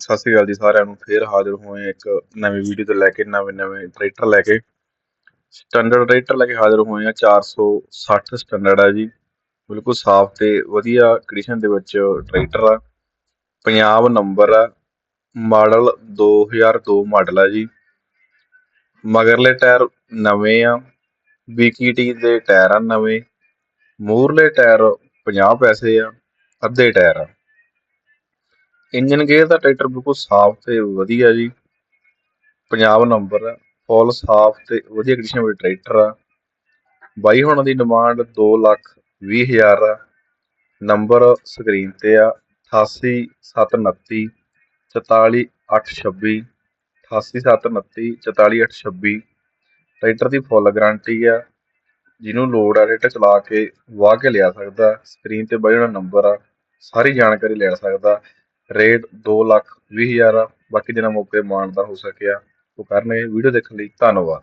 ਸਤਿ ਸ੍ਰੀ ਅਕਾਲ ਜੀ ਸਾਰਿਆਂ ਨੂੰ, ਫੇਰ ਹਾਜ਼ਰ ਹੋਏ ਇੱਕ ਨਵੀਂ ਵੀਡੀਓ ਤੇ ਲੈ ਕੇ, ਨਵੇਂ ਨਵੇਂ ਟਰੈਕਟਰ ਲੈ ਕੇ। ਸਟੈਂਡਰਡ ਟਰੈਕਟਰ ਲੈ ਕੇ ਹਾਜ਼ਰ ਹੋਏ ਆ 460 ਸਟੈਂਡਰਡ ਆ ਜੀ। ਬਿਲਕੁਲ ਸਾਫ਼ ਤੇ ਵਧੀਆ ਕੰਡੀਸ਼ਨ ਦੇ ਵਿੱਚ ਟਰੈਕਟਰ ਆ। ਪੰਜਾਬ ਨੰਬਰ ਆ ਮਾਡਲ 2002 ਮਾਡਲ ਆ ਜੀ। ਮਗਰਲੇ ਟਾਇਰ ਨਵੇਂ ਆ ਬੀਕੀਟੀ ਦੇ ਟਾਇਰ ਆ ਨਵੇਂ। ਮੂਰਲੇ ਟਾਇਰ 50 ਪੈਸੇ ਆ, ਅੱਧੇ ਟਾਇਰ ਆ। ਇੰਜਨ ਗੇਅਰ ਦਾ ਟਰੈਕਟਰ ਬਿਲਕੁਲ ਸਾਫ਼ ਤੇ ਵਧੀਆ ਜੀ। ਪੰਜਾਬ ਨੰਬਰ ਆ ਫੁੱਲ ਸਾਫ਼ ਤੇ ਵਧੀਆ ਕੰਡੀਸ਼ਨ ਵਿੱਚ ਟਰੈਕਟਰ ਆ। ਬਾਈ ਹੁਣ ਦੀ ਡਿਮਾਂਡ 2 ਲੱਖ 20 ਹਜ਼ਾਰ ਆ। ਨੰਬਰ ਸਕਰੀਨ ਤੇ ਆ। 88729 44826 88729 44826 ਟਰੈਕਟਰ ਦੀ ਫੁੱਲ ਗਾਰੰਟੀ ਆ। ਜਿਹਨੂੰ ਲੋੜ ਆ ਟਰੈਕਟਰ ਚਲਾ ਕੇ ਵਾਹ ਕੇ ਲਿਆ ਸਕਦਾ। ਸਕਰੀਨ ਤੇ ਬਾਈ ਉਹਨਾਂ ਨੰਬਰ ਆ। ਸਾਰੀ ਜਾਣਕਾਰੀ ਲੈ ਸਕਦਾ। ਰੇਟ 2 ਲੱਖ 20 ਹਜ਼ਾਰ ਆ। ਬਾਕੀ ਜਿੰਨਾ ਮੌਕੇ ਮਾਨਦਾ ਹੋ ਸਕਿਆ ਉਹ ਕਰਨਗੇ। ਵੀਡੀਓ ਦੇਖਣ ਲਈ ਧੰਨਵਾਦ।